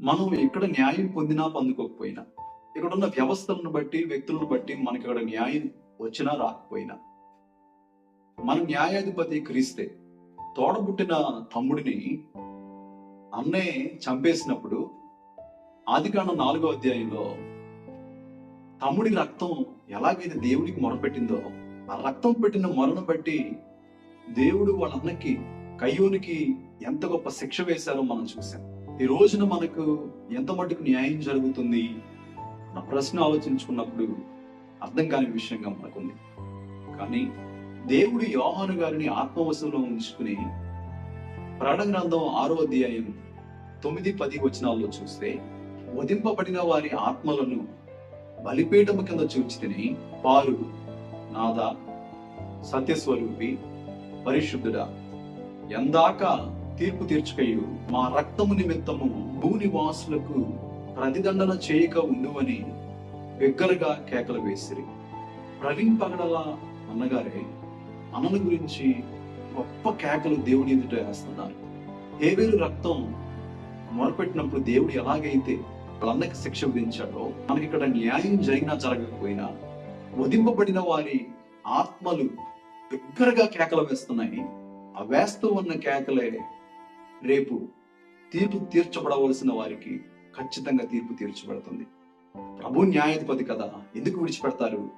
మనం ఇక్కడ న్యాయం పొందినా పొందుకోకపోయినా ఇక్కడ ఉన్న వ్యవస్థలను బట్టి వ్యక్తులను బట్టి మనకి ఇక్కడ న్యాయం వచ్చినా రాకపోయినా మన న్యాయాధిపతి క్రీస్తే తోడబుట్టిన తమ్ముడిని అన్నే చంపేసినప్పుడు ఆదికాండ నాలుగో అధ్యాయంలో తమ్ముడి రక్తం ఎలాగైతే దేవుడికి మొరపెట్టిందో ఆ రక్తం పెట్టిన మొరను బట్టి దేవుడు వాళ్ళ అన్నకి కయ్యోనికి ఎంత గొప్ప శిక్ష వేశారో మనం చూసాం ఈ రోజున మనకు ఎంత మటుకు న్యాయం జరుగుతుంది నా ప్రశ్న ఆలోచించుకున్నప్పుడు అర్థం కాని విషయంగా మనకుంది. కానీ దేవుడు యోహాను గారిని ఆత్మవశంలో ఉంచుకుని ప్రకటన గ్రంథం ఆరో అధ్యాయం తొమ్మిది పది వచనాల్లో చూస్తే వధింపబడిన వారి ఆత్మలను బలిపీఠం కింద చూచితిని పాలు నాద సత్యస్వరూపి పరిశుద్ధుడా ఎందాక తీర్పు తీర్చుకయు మా రక్తము నిమిత్తము భూనివాసులకు ప్రతిదండన చేయక ఉండువని బిగ్గరగా కేకలు వేసిరి. ప్రవీణ్ పగడల అన్నగారే అన్నల గురించి గొప్ప కేకలు దేవుడి ఎదుట వేస్తున్నారు. హేబేలు రక్తం మొరపెట్టినప్పుడు దేవుడు ఎలాగైతే వాళ్ళందరికి శిక్ష విధించాడో మనకి ఇక్కడ న్యాయం జరిగినా జరగకపోయినా వధింపబడిన వారి ఆత్మలు బిగ్గరగా కేకలు వేస్తున్నాయి. ఆ వేస్తూ ఉన్న కేకలే రేపు తీర్పు తీర్చబడవలసిన వారికి ఖచ్చితంగా తీర్పు తీర్చబడుతుంది. ప్రభు న్యాయాధిపతి కదా ఎందుకు విడిచిపెడతారు?